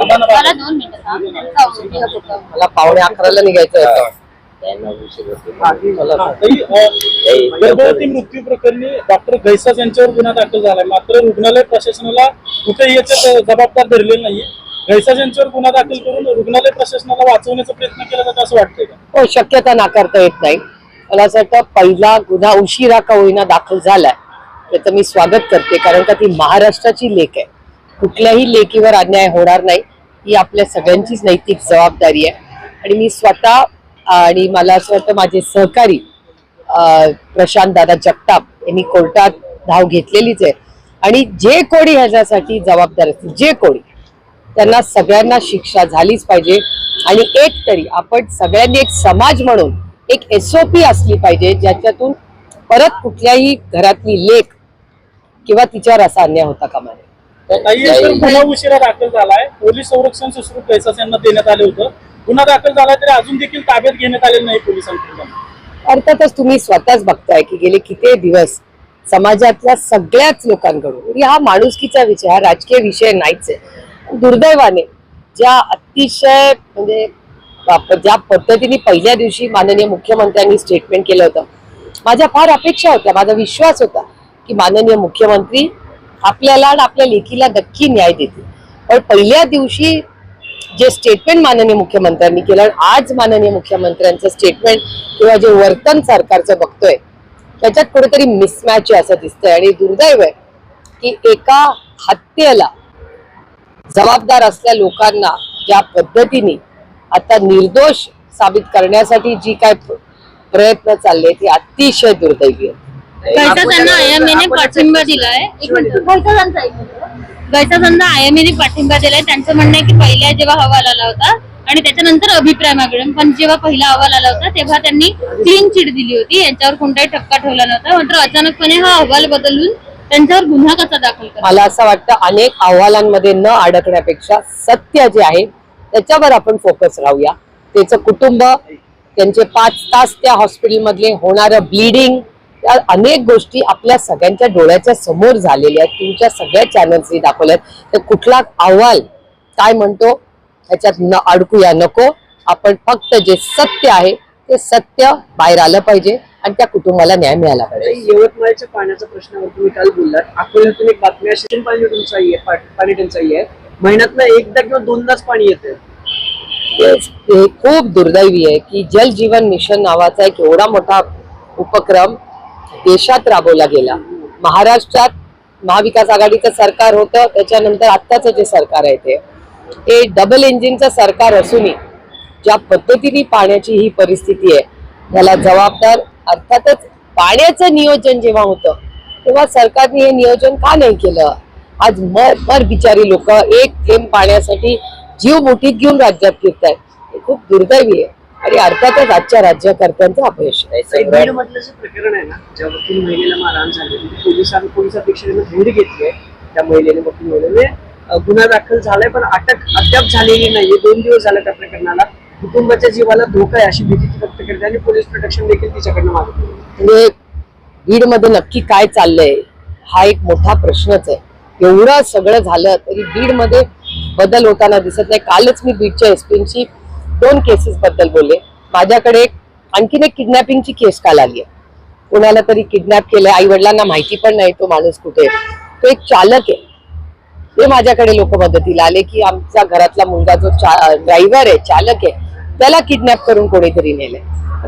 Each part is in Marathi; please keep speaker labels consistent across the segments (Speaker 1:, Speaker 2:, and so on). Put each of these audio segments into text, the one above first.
Speaker 1: मला दोन मिनिटं थांब. हो.
Speaker 2: मला पावणे अकराला निघायचं होतं.
Speaker 3: हा, गर्भवती मृत्यू प्रकरणी डॉक्टर गैसास यांच्यावर गुन्हा दाखल झालाय मात्र रुग्णालय प्रशासनाला कुठेही याच्यात जबाबदार धरलेलं नाहीये. गैसास यांच्यावर गुन्हा दाखल करून रुग्णालय प्रशासनाला वाचवण्याचा प्रयत्न केला जातो असं वाटतंय का?
Speaker 2: हो शक्यता नाकारता येत नाही. मला असं वाटतं पहिला गुन्हा उशिरा का होईना दाखल झालाय. त्याचं मी स्वागत करते कारण का ती महाराष्ट्राची लेख आहे. कुठल्याही लेकीवर अन्याय होणार नाही ही आपल्या सगळ्यांचीच नैतिक जबाबदारी आहे. आणि मी स्वतः आणि मला असं वाटतं माझे सहकारी प्रशांत दादा जगताप यांनी कोर्टात धाव घेतलेलीच आहे. आणि जे कोणी ह्याच्यासाठी जबाबदार असतील जे कोणी त्यांना सगळ्यांना शिक्षा झालीच पाहिजे. आणि एक तरी आपण सगळ्यांनी एक समाज म्हणून एक एसओपी असली पाहिजे ज्याच्यातून परत कुठल्याही घरातली लेख किंवा तिच्यावर असा अन्याय होता कामा नये.
Speaker 3: गुन्हा उशिरा दाखल झालाय. पोलीस संरक्षण सुश्रुत गैसास यांना देण्यात आले होतं. गुन्हा दाखल झालाय तरी अजून देखील ताब्यात घेण्यात आलेलं नाही पोलिसांकडून.
Speaker 2: अर्थातच तुम्ही स्वतःच बघताय की गेले किती दिवस समाजातल्या सगळ्याच लोकांकडून हा माणुसकीचा विषय हा राजकीय विषय नाहीच आहे. दुर्दैवाने ज्या अतिशय म्हणजे ज्या पद्धतीने पहिल्या दिवशी माननीय मुख्यमंत्र्यांनी स्टेटमेंट केलं होतं माझ्या फार अपेक्षा होत्या माझा विश्वास होता की माननीय मुख्यमंत्री आपल्याला आणि आपल्या लेखीला नक्की न्याय देतील. पण पहिल्या दिवशी जे स्टेटमेंट माननीय मुख्यमंत्र्यांनी केलं आणि आज माननीय मुख्यमंत्र्यांचं स्टेटमेंट किंवा जे वर्तन सरकारचं बघतोय त्याच्यात कुठेतरी मिसमॅच आहे असं दिसतंय. आणि दुर्दैव आहे की एका हत्येला जबाबदार असल्या लोकांना ज्या पद्धतीने आता निर्दोष साबित करण्यासाठी जी काय प्रयत्न चालले ते अतिशय दुर्दैवी आहे
Speaker 1: गैसासांना आयएमएने पाठिंबा दिलाय. एक मिनिट. एक आयएमएने पाठिंबा दिलाय. त्यांचं म्हणणं आहे की पहिल्या जेव्हा अहवाल आला होता आणि त्याच्यानंतर अभिप्राय मागणे. पण जेव्हा पहिला अहवाल आला होता तेव्हा त्यांनी क्लीन चिट दिली होती. यांच्यावर कोणताही ठपका ठेवला नव्हता. मात्र अचानकपणे हा अहवाल बदलून त्यांच्यावर गुन्हा कसा दाखल करा
Speaker 2: मला असं वाटतं अनेक अहवालांमध्ये न अडकण्यापेक्षा सत्य जे आहे त्याच्यावर आपण फोकस राहूया. त्याचं कुटुंब त्यांचे पाच तास त्या हॉस्पिटलमधले होणारं ब्लिडिंग त्या अनेक गोष्टी आपल्या सगळ्यांच्या डोळ्याच्या समोर झालेल्या आहेत. तुमच्या सगळ्या चॅनल्सनी दाखवल्यात. तर कुठला अहवाल काय म्हणतो ह्याच्यात न अडकूया नको. आपण फक्त जे सत्य आहे ते सत्य बाहेर आलं पाहिजे आणि त्या कुटुंबाला न्याय मिळाला पाहिजे.
Speaker 4: यवतमाळच्या पाण्याच्या प्रश्नावर तुम्ही काल बोललात. अकोल्यातून एक बातमी शेण पाणी टंचाई आहे पाणी टंचाई आहे. महिन्यातनं एकदा किंवा दोनदाच पाणी येतं.
Speaker 2: हे खूप दुर्दैवी आहे की जल जीवन मिशन नावाचा एक एवढा मोठा उपक्रम देशात राबवला गेला. महाराष्ट्रात महाविकास आघाडीचं सरकार होतं त्याच्यानंतर आत्ताचं जे सरकार आहे ते. हे डबल इंजिनचं सरकार असूनही ज्या पद्धतीने पाण्याची ही परिस्थिती आहे त्याला जबाबदार अर्थातच पाण्याचं नियोजन जेव्हा होतं तेव्हा सरकारने हे नियोजन का नाही केलं? आज मर मर बिचारी लोक एक थेंब पाण्यासाठी जीव मुठीत घेऊन राज्यात फिरतायत. हे खूप दुर्दैवी आहे. आणि अर्थातच आजच्या राज्यकर्त्यांचं अपयश आहे.
Speaker 4: बीड मधलं जे प्रकरण आहे ना ज्या वकील महिलेला मारहाण झाली पोलिसांनी पोलीस अधीक्षकांनी भेट घेतली आहे. त्या महिलेने वकील महिलेने अं, गुन्हा दाखल झालाय पण अटक अद्याप झालेली नाहीये. दोन दिवस झाले त्या प्रकरणाला. कुटुंबाच्या जीवाला धोका आहे अशी भीती ती व्यक्त करते आणि पोलीस प्रोटेक्शन देखील तिच्याकडनं मागते
Speaker 2: म्हणजे बीडमध्ये नक्की काय चाललंय हा एक मोठा प्रश्नच आहे. एवढं सगळं झालं तरी बीडमध्ये बदल होताना दिसत नाही. कालच मी बीडच्या एसपींची दोन केसेस बद्दल बोलले. माझ्याकडे आणखीन एक किडनॅपिंगची केस काल आली आहे. कुणाला तरी किडनॅप केलंय आई वडिलांना माहिती पण नाही तो माणूस कुठे आहे. तो एक चालक आहे. ते माझ्याकडे लोक मदतीला आले की आमच्या घरातला मुलगा जो ड्रायव्हर आहे चालक आहे त्याला किडनॅप करून कोणीतरी नेलंय.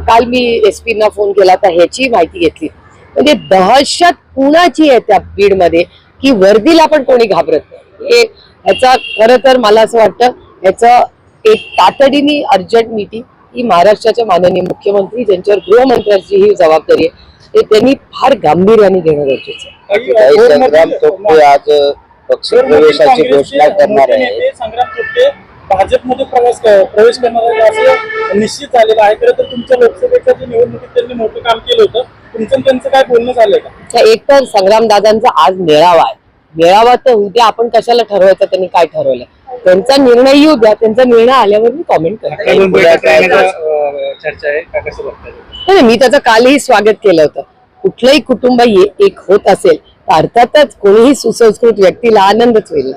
Speaker 2: काल मी एस पीना फोन केला तर ह्याची माहिती घेतली. म्हणजे दहशत कुणाची आहे त्या बीडमध्ये की वर्दीला पण कोणी घाबरत नाही. हे ह्याचा खरं तर मला असं वाटतं ह्याचं एक तातडीने अर्जंट मीटिंग ही महाराष्ट्राच्या माननीय मुख्यमंत्री ज्यांच्यावर गृहमंत्र्यांची ही जबाबदारी आहे ते त्यांनी फार गांभीर्याने घेणं गरजेचं आहे.
Speaker 5: आज पक्ष
Speaker 3: भोरमधील
Speaker 5: प्रवेशाची
Speaker 3: काँग्रेसचे
Speaker 5: घोषणा करणार आहे.
Speaker 3: भाजपमध्ये प्रवास प्रवेश करणार असं निश्चित झालेलं आहे. खरं तर तुमच्या लोकसभेच्या जे निवडणुकीत त्यांनी मोठं काम केलं होतं तुमचं त्यांचं काय बोलणं झालंय का?
Speaker 2: तर एक तर संग्रामदादांचा आज मेळावा आहे. मेळावा तर उद्या आपण कशाला ठरवायचं त्यांनी काय ठरवलं त्यांचा निर्णय येऊ द्या त्यांचा निर्णय आल्यावर मी कॉमेंट करते.
Speaker 3: चर्चा आहे. का कसं
Speaker 2: नाही, मी त्याचं कालही स्वागत केलं होतं. कुठलंही कुटुंब ये- एक होत असेल तर अर्थातच कोणीही सुसंस्कृत व्यक्तीला आनंदच होईल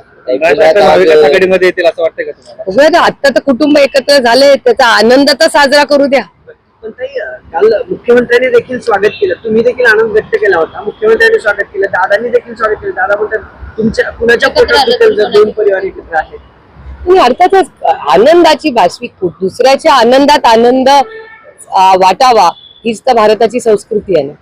Speaker 2: आता तर कुटुंब एकत्र झाले त्याचा आनंद तर साजरा करू द्या.
Speaker 4: पण ताई अं, काल मुख्यमंत्र्यांनी देखील स्वागत केलं. तुम्ही देखील आनंद व्यक्त केला होता. मुख्यमंत्र्यांनी स्वागत केलं. दादांनी देखील स्वागत केलं. दादा म्हणतात तुमच्या कुणाच्या पोटात. दोन परिवार एकत्र आहेत?
Speaker 2: आणि अर्थातच आनंदाची खूप. दुसऱ्याच्या आनंदात आनंद वाटावा हीच तर भारताची संस्कृती आहे ना.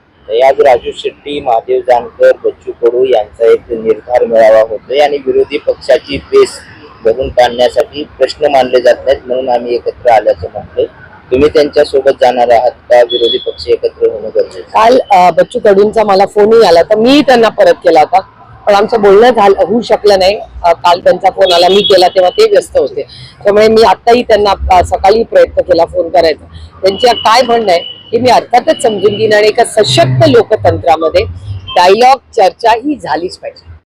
Speaker 5: राजू शेट्टी महादेव जानकर बच्चू कडू यांचा एक निर्धार मेळावा होतोय आणि विरोधी पक्षाची बेस भरून काढण्यासाठी प्रश्न मांडले जात नाहीत म्हणून आम्ही एकत्र आल्याचं म्हटलंय. तुम्ही त्यांच्यासोबत जाणार आहात का? विरोधी पक्ष एकत्र होणं गरजेचं?
Speaker 2: काल बच्चू कडूंचा मला फोनही आला तर मी त्यांना परत केला होता. पण आमचं बोलणं झालं होऊ शकलं नाही. काल त्यांचा फोन आला मी केला तेव्हा ते व्यस्त होते. त्यामुळे मी आत्ताही त्यांना सकाळी प्रयत्न केला फोन करायचा. त्यांच्या काय म्हणणं आहे हे मी अर्थातच समजून घेईन आणि एका सशक्त लोकतंत्रामध्ये डायलॉग चर्चा ही झालीच पाहिजे.